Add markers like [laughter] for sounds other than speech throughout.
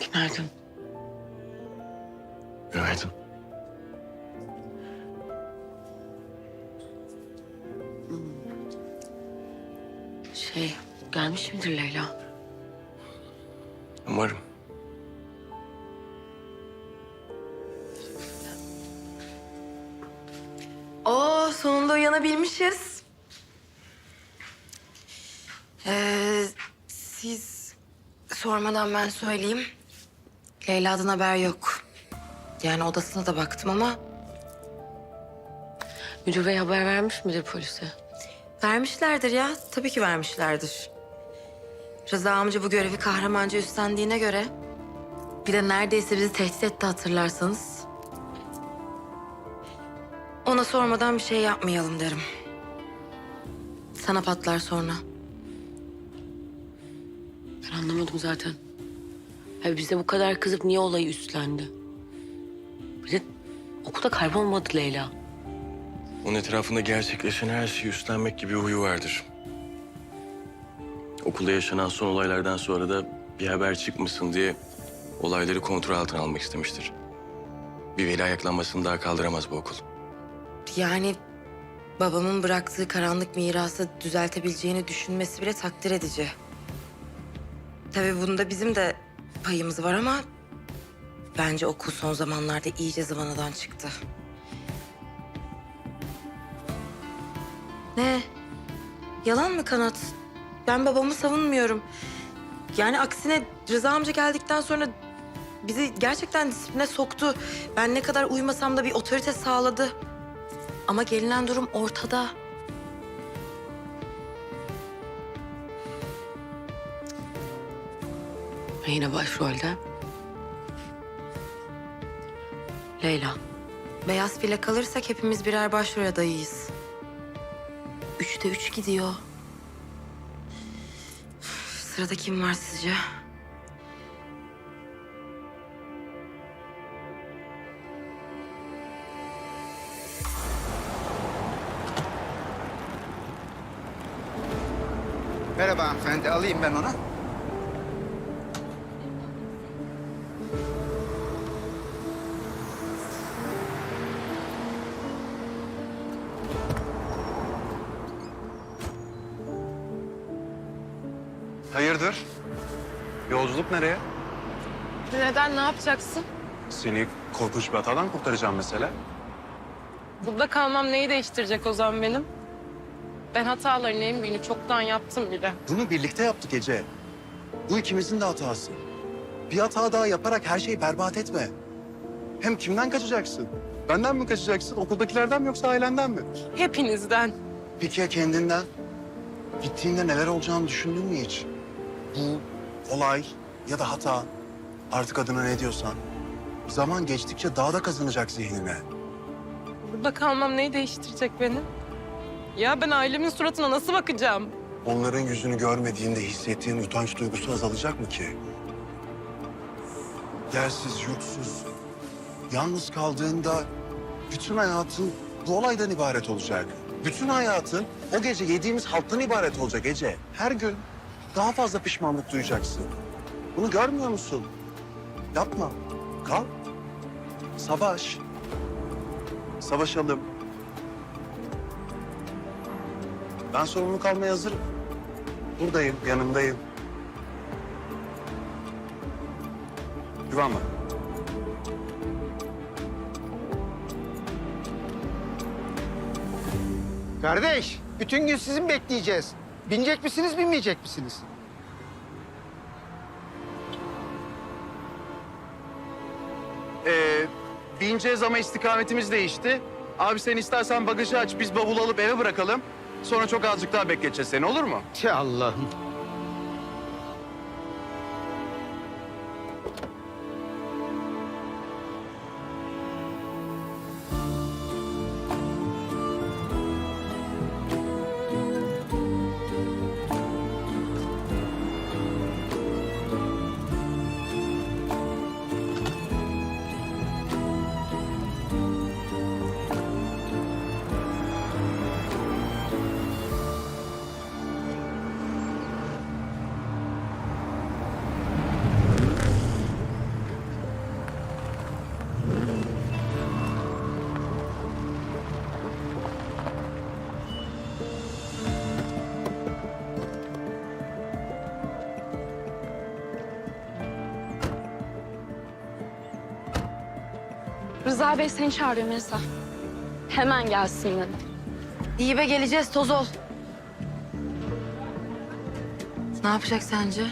Günaydın. Günaydın. Şey, gelmiş midir Leyla? Umarım. Oo sonunda uyanabilmişiz. Ee, siz sormadan ben söyleyeyim. Leyla'dan haber yok. Yani odasına da baktım ama Müdür bey haber vermiş midir polise? vermişlerdir ya. Tabii ki vermişlerdir. Rıza amca bu görevi kahramanca üstlendiğine göre... ...bir de neredeyse bizi tehdit etti hatırlarsanız. Ona sormadan bir şey yapmayalım derim. Sana patlar sonra. Ben anlamadım zaten. Abi bize bu kadar kızıp niye olayı üstlendi? Bir de okulda kaybolmadı Leyla. Onun etrafında gerçekleşen her şeyi üstlenmek gibi bir huyu vardır. Okulda yaşanan son olaylardan sonra da bir haber çıkmasın diye olayları kontrol altına almak istemiştir. Bir veli ayaklanmasını daha kaldıramaz bu okul. Yani babamın bıraktığı karanlık mirası düzeltebileceğini düşünmesi bile takdir edici. Tabii bunda bizim de payımız var ama... ...bence okul son zamanlarda iyice zıvanadan çıktı. Ne? Yalan mı Kanat? Ben babamı savunmuyorum. Yani aksine Rıza amca geldikten sonra bizi gerçekten disipline soktu. Ben ne kadar uymasam da bir otorite sağladı. Ama gelinen durum ortada. Ve yine başrolde. Leyla. Beyaz file kalırsak hepimiz birer başrol adayıyız. Üçte üç gidiyor. Sırada kim var sizce? Merhaba hanımefendi, alayım ben onu. Hayırdır? Yolculuk nereye? Neden, ne yapacaksın? Seni korkunç bir hatadan kurtaracağım mesela. Burada kalmam neyi değiştirecek o zaman benim? Ben hataların en büyüğünü çoktan yaptım bile. Bunu birlikte yaptık Ece. Bu ikimizin de hatası. Bir hata daha yaparak her şeyi berbat etme. Hem kimden kaçacaksın? Benden mi kaçacaksın? Okuldakilerden mi yoksa ailenden mi? Hepinizden. Peki ya kendinden? Gittiğinde neler olacağını düşündün mü hiç? Bu olay ya da hata artık adına ne diyorsan zaman geçtikçe daha da kazanacak zihnine. Burada kalmam neyi değiştirecek benim? Ya ben ailemin suratına nasıl bakacağım? Onların yüzünü görmediğinde hissettiğin utanç duygusu azalacak mı ki? Yersiz, yurtsuz, yalnız kaldığında bütün hayatın bu olaydan ibaret olacak. Bütün hayatın o gece yediğimiz halttan ibaret olacak Ece. Her gün daha fazla pişmanlık duyacaksın. Bunu görmüyor musun? Yapma. Kal. Savaş. Savaşalım. Ben sorumluluk almaya hazırım. Buradayım, yanındayım. Güven bana. Kardeş, bütün gün sizi mi bekleyeceğiz? Binecek misiniz, binmeyecek misiniz? Ee, bineceğiz ama istikametimiz değişti. Abi sen istersen bagajı aç, biz bavulu alıp eve bırakalım. Sonra çok azıcık daha bekleteceğiz seni, olur mu? Ya Allah'ım. Rıza Bey seni çağırıyor Melisa. Hemen gelsin dedi. İyi be geleceğiz toz ol. Ne yapacak sence?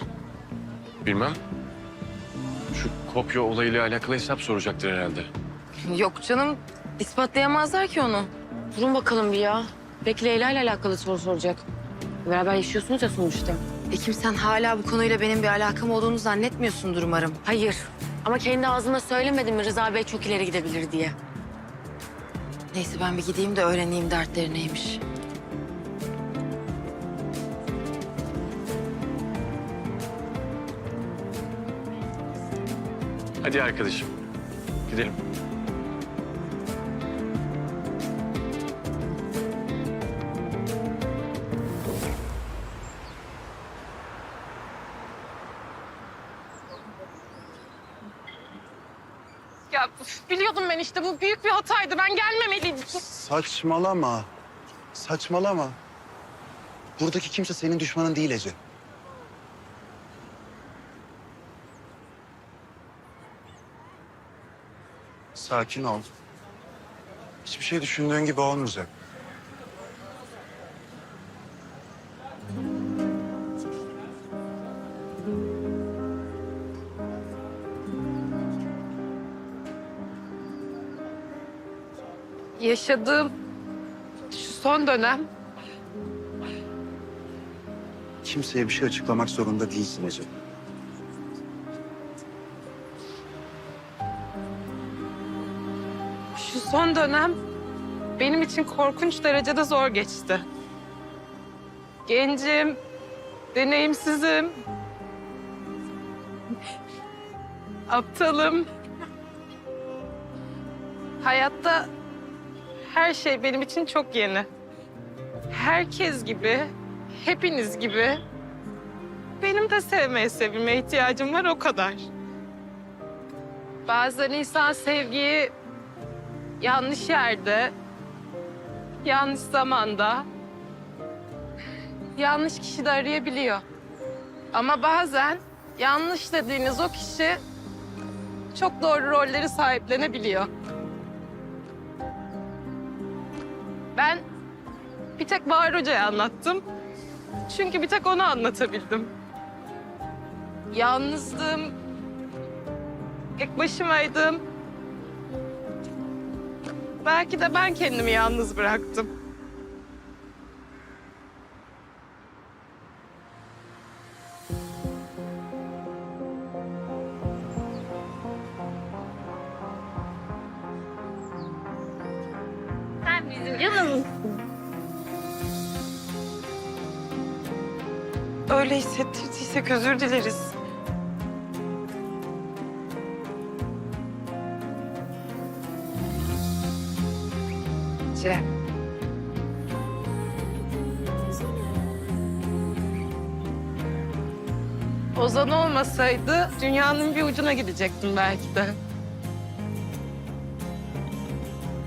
Bilmem. Şu kopya olayıyla alakalı hesap soracaktır herhalde. Yok canım ispatlayamazlar ki onu. Durun bakalım bir ya. Belki Leyla ile alakalı soru soracak. Beraber yaşıyorsunuz ya sonuçta. Ekim sen hala bu konuyla benim bir alakam olduğunu zannetmiyorsundur umarım. Hayır. Ama kendi ağzına söylemedin mi Rıza Bey çok ileri gidebilir diye. Neyse ben bir gideyim de öğreneyim dertleri neymiş. Hadi arkadaşım. Gidelim. Biliyordum ben işte bu büyük bir hataydı. Ben gelmemeliydim. Saçmalama. Saçmalama. Buradaki kimse senin düşmanın değil Ece. Sakin ol. Hiçbir şey düşündüğün gibi olmayacak. Yaşadığım şu son dönem Kimseye bir şey açıklamak zorunda değilsin Ece. Şu son dönem benim için korkunç derecede zor geçti. Gencim, deneyimsizim, aptalım. Hayatta her şey benim için çok yeni. Herkes gibi, hepiniz gibi benim de sevmeye, sevilmeye ihtiyacım var o kadar. Bazen insan sevgiyi yanlış yerde, yanlış zamanda, yanlış kişi de arayabiliyor. Ama bazen yanlış dediğiniz o kişi çok doğru rolleri sahiplenebiliyor. Ben bir tek Bahar Hoca'ya anlattım. Çünkü bir tek onu anlatabildim. Yalnızdım, tek başımaydım. Belki de ben kendimi yalnız bıraktım. Canımızsın. Öyle hissettirdiysek özür dileriz. Cem. Ozan olmasaydı dünyanın bir ucuna gidecektim belki de.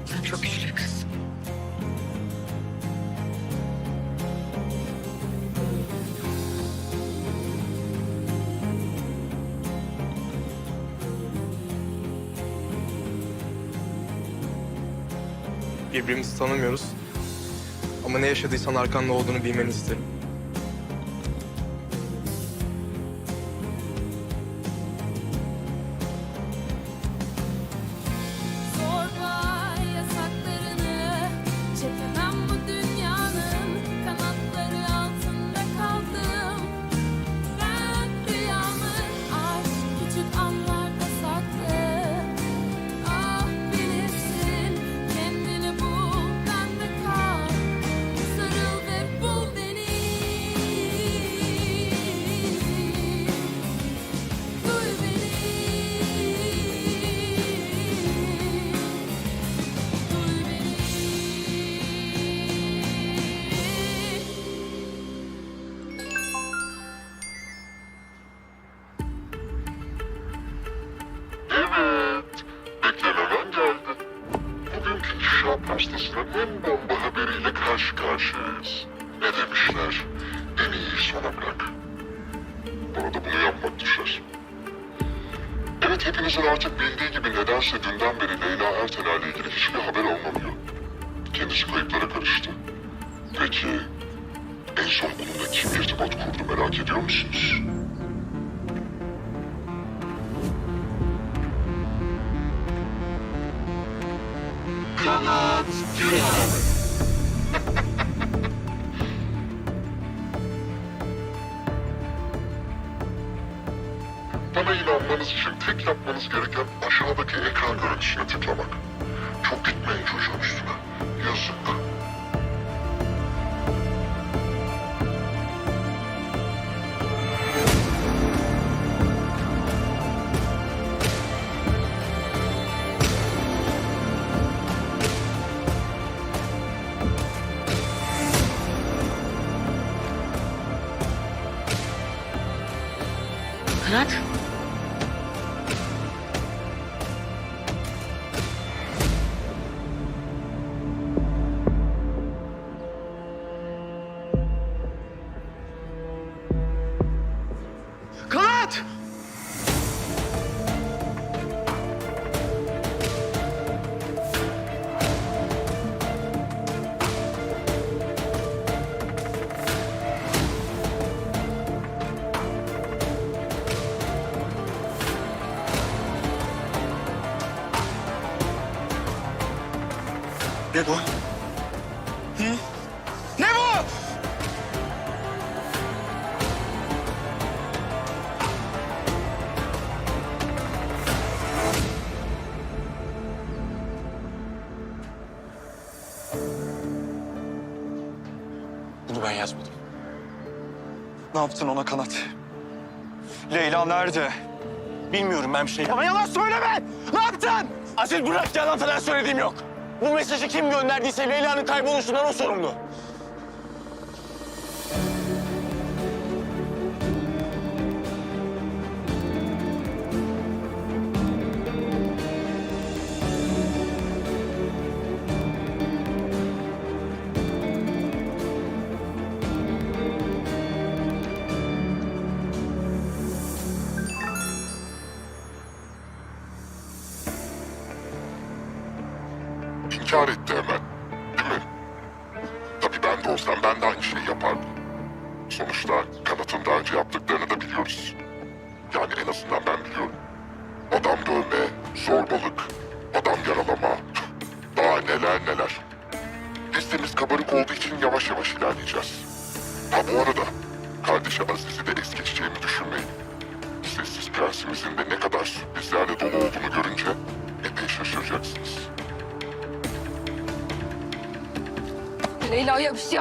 Sen çok güçlü bir Birbirimizi tanımıyoruz. Ama ne yaşadıysan arkanda olduğunu bilmeni isterim. Sona bırak. Bana da bunu yapmak düşer. Evet Hepinizin artık bildiği gibi nedense dünden beri Leyla Erteler'le ilgili hiçbir haber alınamıyor. Kendisi kayıplara karıştı. Peki en son onunla kim irtibat kurdu merak ediyor musunuz? Kanat Güler. İnanmanız için tek yapmanız gereken aşağıdaki ekran görüntüsüne tıklamak. Çok gitmeyin çocuğun üstüne. Yaptın ona kanat? Leyla nerede? Bilmiyorum ben bir şey. Ama yalan söyleme! Ne yaptın? Aziz bırak yalan falan söylediğim yok. Bu mesajı kim gönderdiyse Leyla'nın kayboluşundan o sorumlu.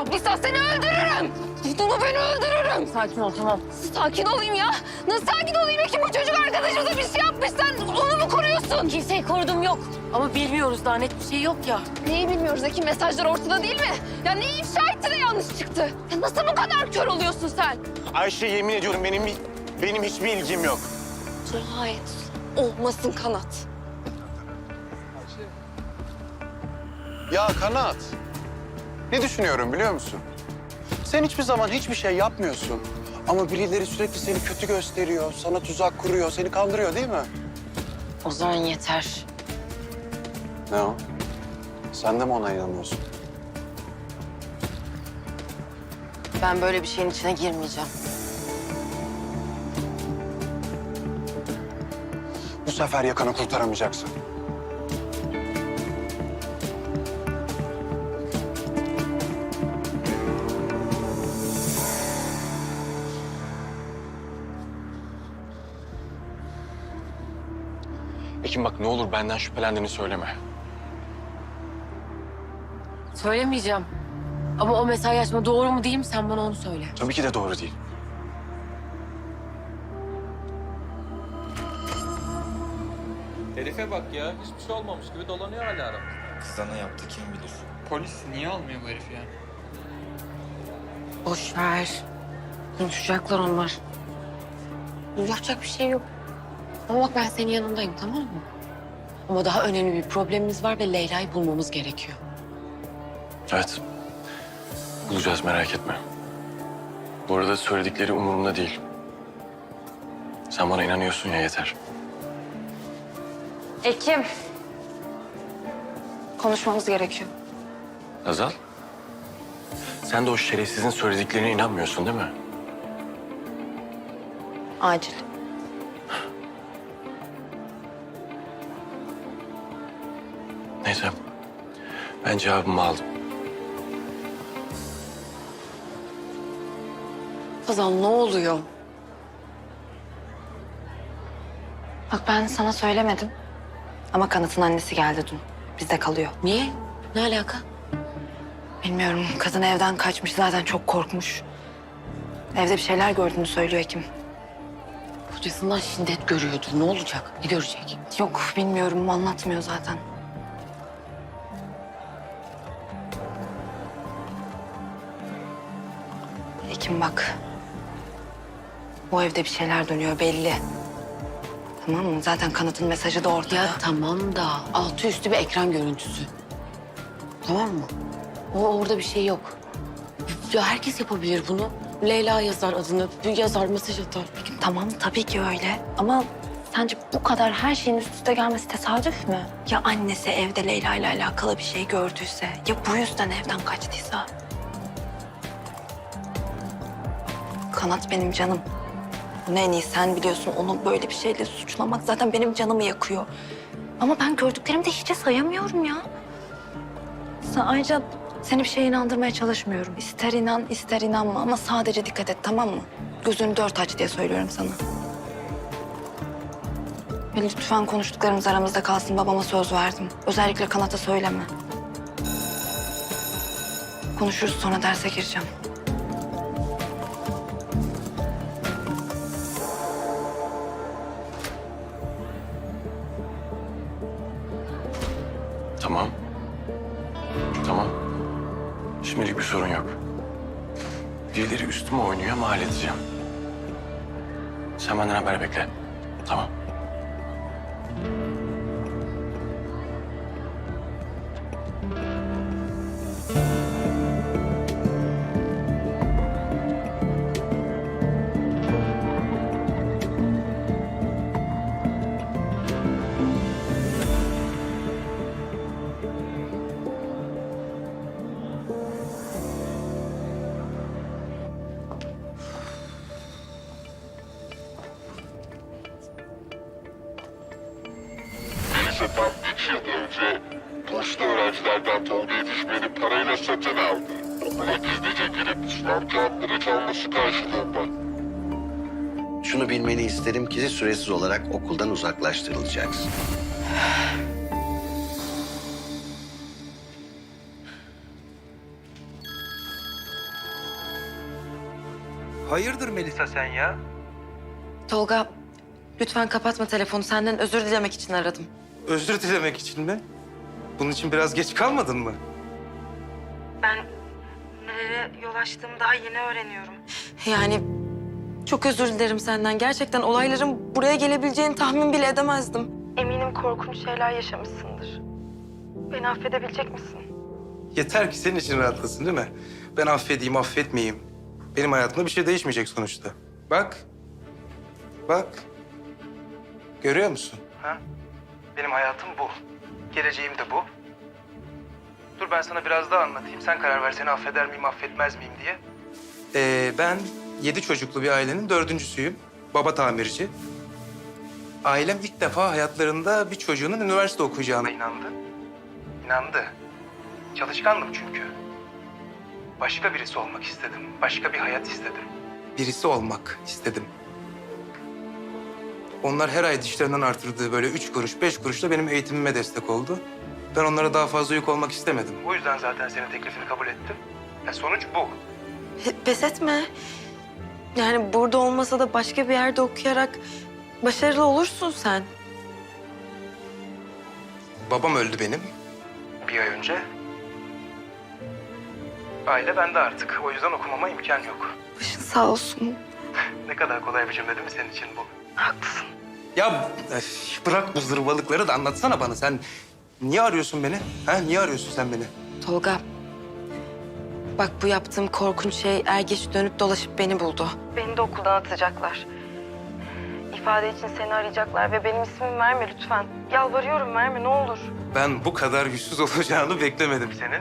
Yapmışsan seni öldürürüm. Duydun mu beni öldürürüm. Sakin ol tamam. Sakin olayım ya. Nasıl sakin olayım ki bu çocuk arkadaşımıza bir şey yapmış sen onu mu koruyorsun? Kimseyi korudum yok. Ama bilmiyoruz daha net bir şey yok ya. Neyi bilmiyoruz Ekim mesajlar ortada değil mi? Ya neyi ifşa etti de yanlış çıktı? Ya nasıl bu kadar kör oluyorsun sen? Ayşe yemin ediyorum benim benim hiçbir ilgim yok. Dua et. Olmasın kanat. Ya Kanat. Ne düşünüyorum biliyor musun? Sen hiçbir zaman hiçbir şey yapmıyorsun. Ama birileri sürekli seni kötü gösteriyor, sana tuzak kuruyor, seni kandırıyor değil mi? O zaman yeter. Ne o? Sen de mi ona inanıyorsun? Ben böyle bir şeyin içine girmeyeceğim. Bu sefer yakanı kurtaramayacaksın. Ekim bak ne olur benden şüphelendiğini söyleme. Söylemeyeceğim. Ama o mesajlaşma doğru mu değil mi sen bana onu söyle. Tabii ki de doğru değil. Herife bak ya. Hiçbir şey olmamış gibi dolanıyor hala aramızda. Kıza ne yaptı kim bilir. Polis niye almıyor bu herifi yani? Boş ver. Konuşacaklar onlar. Yapacak bir şey yok. Ama bak ben senin yanındayım tamam mı? Ama daha önemli bir problemimiz var ve Leyla'yı bulmamız gerekiyor. Evet. Bulacağız merak etme. Bu arada söyledikleri umurumda değil. Sen bana inanıyorsun ya yeter. Ekim. Konuşmamız gerekiyor. Azal. Sen de o şerefsizin söylediklerine inanmıyorsun değil mi? Acil. Ben cevabımı aldım. Hazal ne oluyor? Bak ben sana söylemedim. Ama Kanat'ın annesi geldi dün. Bizde kalıyor. Niye? Ne alaka? Bilmiyorum. Kadın evden kaçmış. Zaten çok korkmuş. Evde bir şeyler gördüğünü söylüyor Ekim. Kocasından şiddet görüyordu. Ne olacak? Ne görecek? Yok bilmiyorum. Anlatmıyor zaten. Ekim bak. Bu evde bir şeyler dönüyor belli. Tamam mı? Zaten kanıtın mesajı da ortada. Ya tamam da altı üstü bir ekran görüntüsü. Tamam mı? O orada bir şey yok. Ya herkes yapabilir bunu. Leyla yazar adını, yazar mesaj atar. Peki, tamam tabii ki öyle. Ama sence bu kadar her şeyin üst üste gelmesi tesadüf mü? Ya annesi evde Leyla ile alakalı bir şey gördüyse, ya bu yüzden evden kaçtıysa? Kanat benim canım. Bunu en iyi sen biliyorsun. Onu böyle bir şeyle suçlamak zaten benim canımı yakıyor. Ama ben gördüklerimi de hiçe sayamıyorum ya. Sen ayrıca seni bir şeye inandırmaya çalışmıyorum. İster inan ister inanma ama sadece dikkat et tamam mı? Gözünü dört aç diye söylüyorum sana. Ve lütfen konuştuklarımız aramızda kalsın. Babama söz verdim. Özellikle Kanat'a söyleme. Konuşuruz sonra derse gireceğim. İsterim ki süresiz olarak okuldan uzaklaştırılacaksın. Hayırdır Melisa sen ya? Tolga, lütfen kapatma telefonu. Senden özür dilemek için aradım. Özür dilemek için mi? Bunun için biraz geç kalmadın mı? Ben nelere yol açtığımı daha yeni öğreniyorum. Yani çok özür dilerim senden. Gerçekten olayların buraya gelebileceğini tahmin bile edemezdim. Eminim korkunç şeyler yaşamışsındır. Beni affedebilecek misin? Yeter ki senin için rahatlasın değil mi? Ben affedeyim, affetmeyeyim. Benim hayatımda bir şey değişmeyecek sonuçta. Bak. Bak. Görüyor musun? Ha? Benim hayatım bu. Geleceğim de bu. Dur ben sana biraz daha anlatayım. Sen karar ver seni affeder miyim, affetmez miyim diye. Ee, ben yedi çocuklu bir ailenin dördüncüsüyüm. Baba tamirci. Ailem ilk defa hayatlarında bir çocuğunun üniversite okuyacağına inandı. İnandı. Çalışkandım çünkü. Başka birisi olmak istedim. Başka bir hayat istedim. Birisi olmak istedim. Onlar her ay dişlerinden artırdığı böyle üç kuruş, beş kuruşla benim eğitimime destek oldu. Ben onlara daha fazla yük olmak istemedim. O yüzden zaten senin teklifini kabul ettim. Ya sonuç bu. Pe- Pes etme. Yani burada olmasa da başka bir yerde okuyarak başarılı olursun sen. Babam öldü benim. Bir ay önce. Aile bende artık. O yüzden okumama imkan yok. Başın sağ olsun. [laughs] Ne kadar kolay bir cümle değil mi senin için bu? Haklısın. Ya öf, bırak bu zırvalıkları da anlatsana bana. Sen niye arıyorsun beni? Ha? Niye arıyorsun sen beni? Tolga. Bak bu yaptığım korkunç şey er geç dönüp dolaşıp beni buldu. Beni de okuldan atacaklar. ifade için seni arayacaklar ve benim ismimi verme lütfen. Yalvarıyorum verme ne olur. Ben bu kadar yüzsüz olacağını beklemedim senin.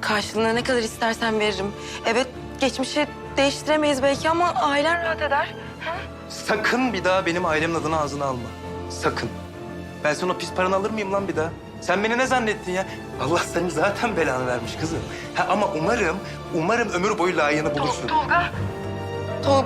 Karşılığında ne kadar istersen veririm. Evet geçmişi değiştiremeyiz belki ama ailen rahat eder. Sakın bir daha benim ailemin adını ağzına alma. Sakın. Ben sana o pis paranı alır mıyım lan bir daha? Sen beni ne zannettin ya? Allah senin zaten belanı vermiş kızım. Ha, ama umarım, umarım ömür boyu layığını bulursun. Tolga. Tol